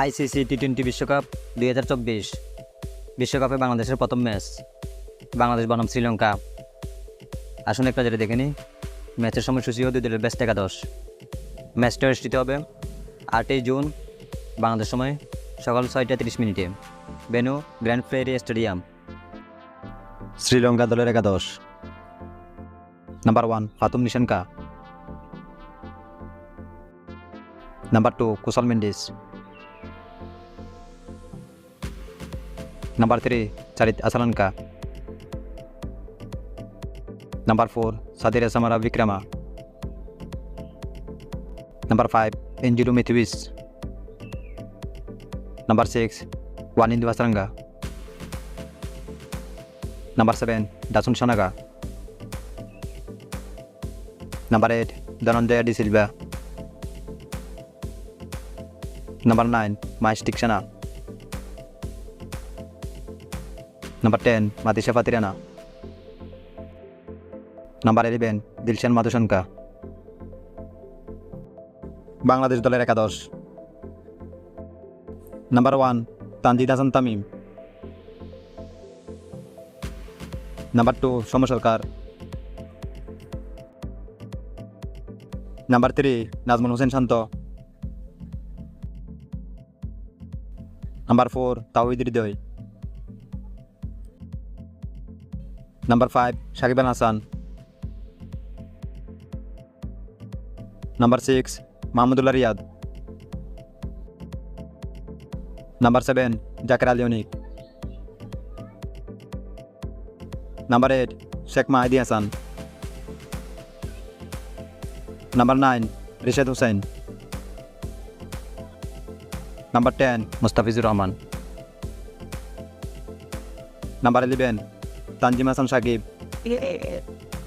ICC T twenty বিশ্বকাপ দুই হাজার চব্বিশ। বিশ্বকাপে বাংলাদেশের প্রথম ম্যাচ। বাংলাদেশ বনাম শ্রীলঙ্কা। আসুন একটা যেটা দেখে নিই ম্যাচের সময়সূচি দুই দলের ব্যস্ত একাদশ। ম্যাচটা অনুষ্ঠিত হবে আটই জুন, বাংলাদেশ সময় সকাল ছয়টা তিরিশ মিনিটে। Venue grand prairie stadium. Sri Lanka দলের একাদশ। Number one, Pathum Nissanka number two, Kusal Mendis. Number three Charith Asalanka number four Sadeera Samarawickrama number five Angelo Mathews number six Wanindu Hasaranga number seven Dasun Shanaka number eight Dhananjaya de Silva Number 9, Majestic Shana. Number 10, Matisha Fatirana. Number 11, Dilshan Madhushanka. Bangladesh দলের একাদশ number one Tanzid Hasan Tamim number two Soumya Sarkar number three Najmul Hossain Shanto number four Towhid Hridoy number five Shakib Al Hasan number six Mahmudullah Riyad number seven Jaker Ali Anik number eight Sheikh Mahedi Hasan number nine Rishad Hossain number ten Mustafizur Rahman number eleven Tanzim Hasan Sakib